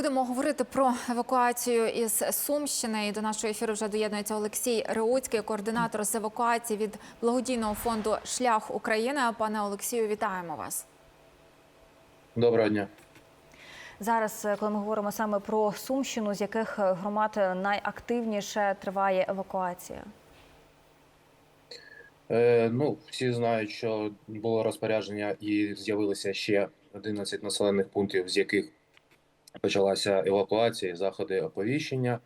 Будемо говорити про евакуацію із Сумщини. І до нашого ефіру вже доєднується Олексій Реуцький, координатор з евакуації від благодійного фонду Шлях України. Пане Олексію, вітаємо вас. Доброго дня. Зараз, е, коли ми говоримо саме про Сумщину, з яких е, громад найактивніше триває евакуація? Е, ну, всі знають, що було розпорядження і з'явилося ще 11 населених пунктів, з яких почалася евакуація, заходи оповіщення.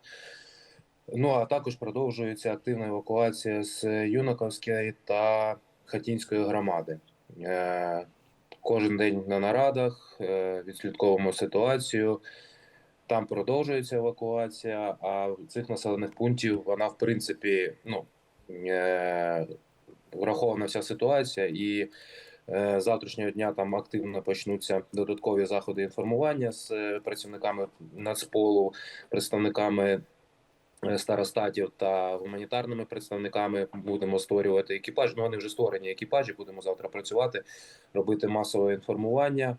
Ну а також продовжується активна евакуація з Юнаковської та Хатінської громади. Е, кожен день на нарадах е, відслідковуємо ситуацію. Там продовжується евакуація, а в цих населених пунктів вона, в принципі, ну е, врахована вся ситуація, і завтрашнього дня там активно почнуться додаткові заходи інформування з е, працівниками Нацполу, представниками е, старостатів та гуманітарними представниками. Будемо створювати екіпаж. Ну вони вже створені екіпажі. Будемо завтра працювати, робити масове інформування.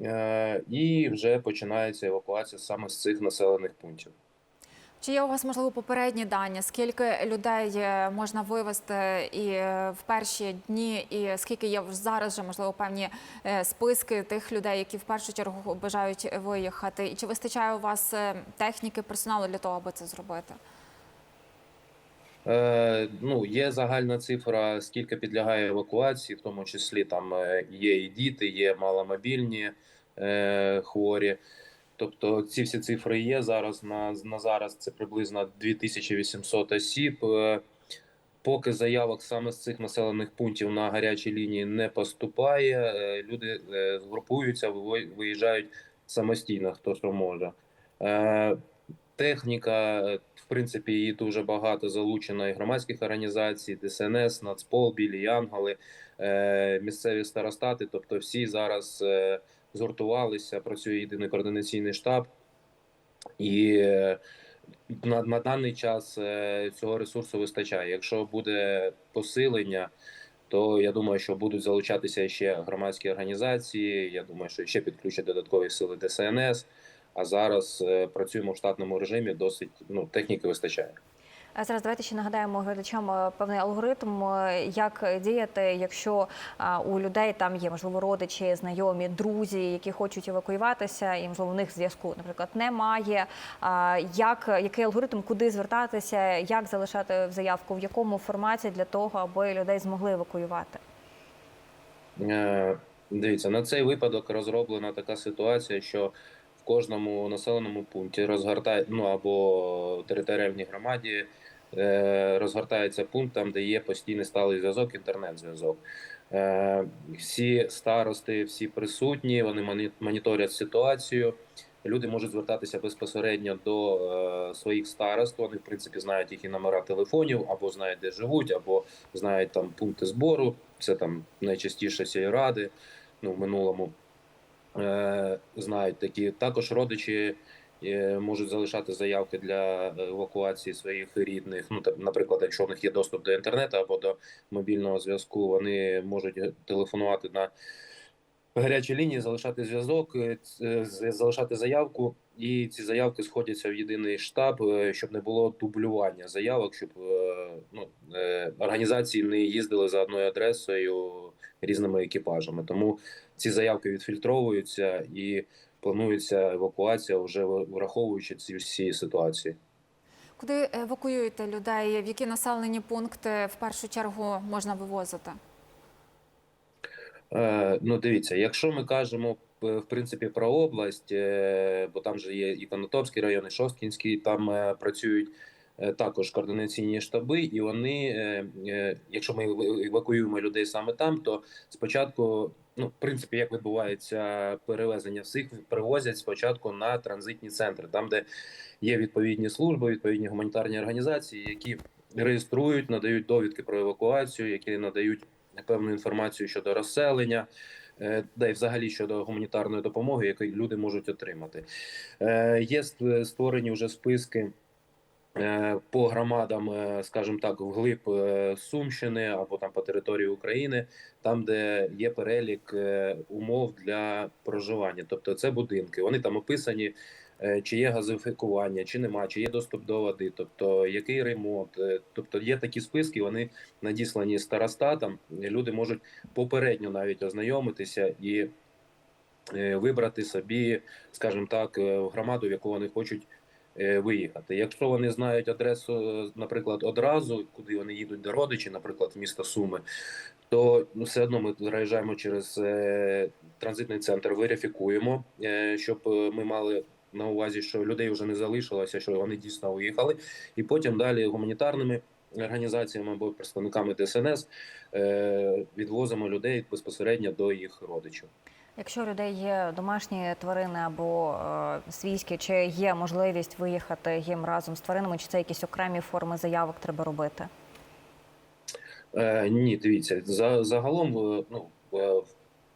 Е, І вже починається евакуація саме з цих населених пунктів. Чи є у вас можливо попередні дані? Скільки людей е, можна вивезти і е, в перші дні, і скільки є зараз вже можливо певні е, списки тих людей, які в першу чергу бажають виїхати? І чи вистачає у вас техніки, персоналу для того, аби це зробити? Е, ну, є загальна цифра, скільки підлягає евакуації, в тому числі там є і діти, є маломобільні е, хворі. Тобто ці всі цифри є зараз. На, на зараз це приблизно 2800 осіб. Е, Поки заявок саме з цих населених пунктів на гарячій лінії не поступає, е, люди е, згрупуються, виїжджають самостійно, хто що може. Е, Техніка, е, в принципі, її дуже багато залучено і громадських організацій, ДСНС, Нацпол, Білі Янголи, е, місцеві старостати. Тобто, всі зараз е, згуртувалися, працює єдиний координаційний штаб, і е, на, на даний час е, цього ресурсу вистачає. Якщо буде посилення, то я думаю, що будуть залучатися ще громадські організації. Я думаю, що ще підключать додаткові сили ДСНС. А зараз е, працюємо в штатному режимі. Досить ну техніки вистачає. Зараз давайте ще нагадаємо глядачам е, певний алгоритм, е, як діяти, якщо у людей там є можливо родичі, знайомі, друзі, які хочуть евакуюватися, і можливо у них зв'язку, наприклад, немає. Як який алгоритм, куди звертатися, як залишати заявку, в якому форматі для того, аби людей змогли евакуювати? Е, Дивіться, на цей випадок розроблена така ситуація, що кожному населеному пункті розгортає ну або територіальній громаді е, розгортається пункт там, де є постійний сталий зв'язок, інтернет-зв'язок. Е, Всі старости, всі присутні, вони моніторять ситуацію. Люди можуть звертатися безпосередньо до е, своїх старост. Вони, в принципі, знають їхні номера телефонів, або знають, де живуть, або знають там пункти збору. Це там найчастіше сільради. Ну, в минулому знають такі. Також родичі е, можуть залишати заявки для евакуації своїх рідних. Ну, наприклад, якщо в них є доступ до інтернету або до мобільного зв'язку, вони можуть телефонувати на гарячі лінії, залишати зв'язок, е, залишати заявку, і ці заявки сходяться в єдиний штаб, е, щоб не було дублювання заявок, щоб е, ну, е, організації не їздили за одною адресою різними екіпажами. Тому ці заявки відфільтровуються і планується евакуація, вже враховуючи ці всі ситуації. Куди евакуюєте людей? В які населені пункти в першу чергу можна вивозити? Е, ну, дивіться, якщо ми кажемо е, в принципі про область, е, бо там же є і Конотопський район, і Шосткінський, там е, працюють також координаційні штаби, і вони, е, е, якщо ми евакуюємо людей саме там, то спочатку, ну, в принципі, як відбувається перевезення всіх, привозять спочатку на транзитні центри, там, де є відповідні служби, відповідні гуманітарні організації, які реєструють, надають довідки про евакуацію, які надають певну інформацію щодо розселення, е, да й взагалі щодо гуманітарної допомоги, яку люди можуть отримати. Е, Є створені вже списки е, по громадам, е, скажімо так, вглиб е, Сумщини або там по території України, там, де є перелік е, умов для проживання. Тобто це будинки. Вони там описані, е, чи є газифікування, чи нема, чи є доступ до води, тобто який ремонт. Е, Тобто є такі списки, вони надіслані старостатам. Люди можуть попередньо навіть ознайомитися і е, вибрати собі, скажімо так, е, громаду, в яку вони хочуть е, виїхати. Якщо вони знають адресу, е, наприклад, одразу, куди вони їдуть до родичів, наприклад, в місто Суми, то ну, все одно ми заїжджаємо через е, транзитний центр, верифікуємо, е, щоб е, ми мали. На увазі, що людей вже не залишилося, що вони дійсно уїхали, і потім далі гуманітарними організаціями або представниками ДСНС е, відвозимо людей безпосередньо до їх родичів. Якщо у людей є домашні тварини або е, свійські, чи є можливість виїхати їм разом з тваринами, чи це якісь окремі форми заявок треба робити? Е, ні, дивіться, за, загалом е, ну, е,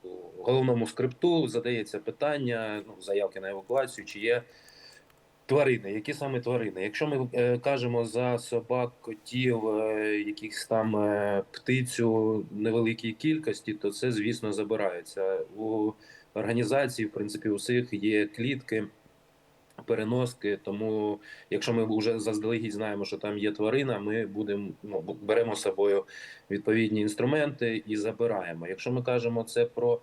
в головному скрипту задається питання ну, заявки на евакуацію, чи є тварини, які саме тварини. Якщо ми е, кажемо за собак, котів, е, якихось там е, птицю невеликій кількості, то це, звісно, забирається. У організації, в принципі, у всіх є клітки. Переноски, тому якщо ми вже заздалегідь знаємо, що там є тварина, ми будемо ну, беремо з собою відповідні інструменти і забираємо. Якщо ми кажемо це про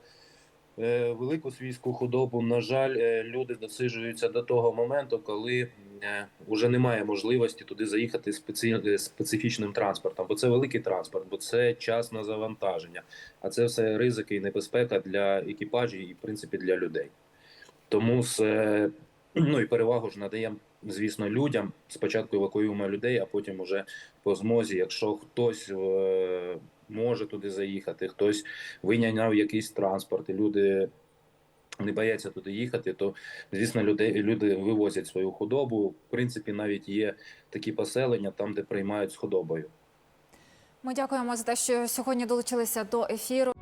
велику свійську худобу, на жаль, е, люди досиджуються до того моменту, коли е, вже немає можливості туди заїхати спеці... е, специфічним транспортом, бо це великий транспорт, бо це час на завантаження, а це все ризики і небезпека для екіпажів і в принципі для людей. Тому з е, Ну і перевагу ж надаємо, звісно, людям. Спочатку евакуюємо людей, а потім уже по змозі, якщо хтось е, може туди заїхати, хтось виняв якийсь транспорт, і люди не бояться туди їхати, то звісно, люди, люди вивозять свою худобу. В принципі, навіть є такі поселення там, де приймають з худобою. Ми дякуємо за те, що сьогодні долучилися до ефіру.